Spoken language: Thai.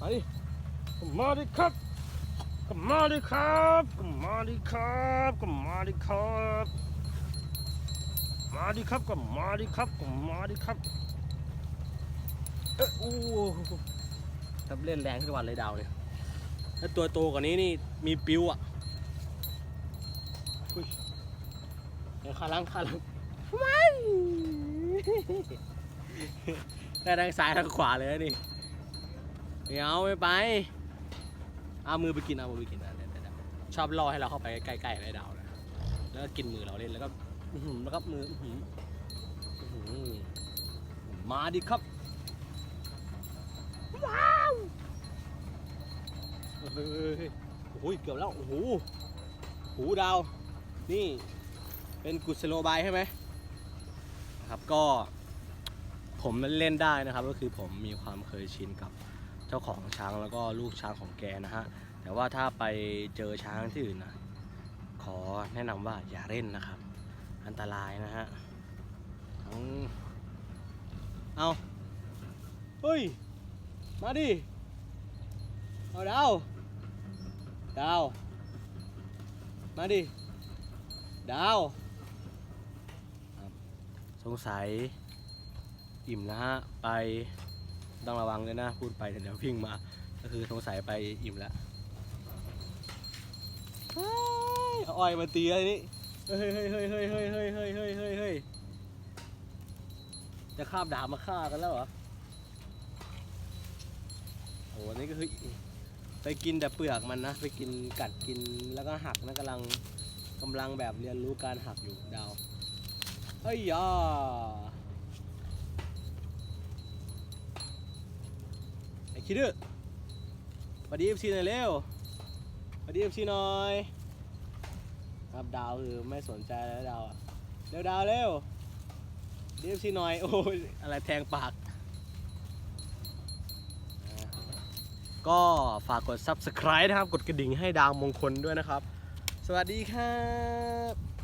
มาดิมาดิครับก็มาดิครับก็มาดิครับก็มาดิครับมาดิครับก็มาดิครับก็มาดิครับเอ้โอ้ทับเล่นแรงทุกวันเลยดาวเนี่ยถ้าตัวโตกว่านี้นี่มีปิ้วอะอุ้ยเดี๋ยวขาลังขาลังว้ายได้ทางซ้ายทางขวาเลยนี่ะนี่ไม่เอาไม่ไป เอามือไปกินเอามือไปกินนะเดี๋ยวเดี๋ยวเดี๋ยวชอบล่อให้เราเข้าไปใกล้ๆไอ้ดาวนะ แล้วก็กินมือเราเล่นแล้วก็อื้อหือแล้วก็มืออื้อหืออื้อหือมาดิครับ ว้าวเฮ้ยโอ้โหเกือบแล้วโอ้โหหูดาว นี่เป็นกุศโลบายใช่ไหมนะครับก็ผมเล่นได้นะครับ ก็คือผมมีความเคยชินกับ เจ้าของช้างแล้วก็ลูกช้างของแกนะฮะแต่ว่าถ้าไปเจอช้างที่อื่นนะขอแนะนำว่าอย่าเล่นนะครับ อันตรายนะฮะทั้งเอาเฮ้ย มาดิ เอาดาวดาว มาดิ ดาวสงสัย อิ่มแล้วฮะ ไป ต้องระวังเลยนะ พูดไปเดี๋ยววิ่งมา ก็คือสงสัยไปอิ่มแล้วเฮ้ยอาอ้อยมาตีอะไรนี่เฮ้ยเฮ้ยเฮ้ยเฮ้ยเฮ้ยเฮ้ยเฮ้ยเฮ้ยเฮ้ยเฮ้ยจะคาบดาบมาฆ่ากันแล้วเหรอโอ้โหนี่ก็คือไปกินแต่เปลือกมันนะ ไปกินกัดกินแล้วก็หักนะกำลังกำลังแบบเรียนรู้การหักอยู่ดาวเฮ้ยยา ไอ้ คิดดื้อสวัสดีเอฟซีหน่อยเร็วสวัสดีเอฟซีหน่อย ครับดาวคือไม่สนใจแล้วดาวอะเร็วดาวเร็วดีเอฟซีหน่อย โอ้ยอะไรแทงปาก ก็ฝากกด subscribe นะครับ กดกระดิ่งให้ดาวมงคลด้วยนะครับ สวัสดีครับ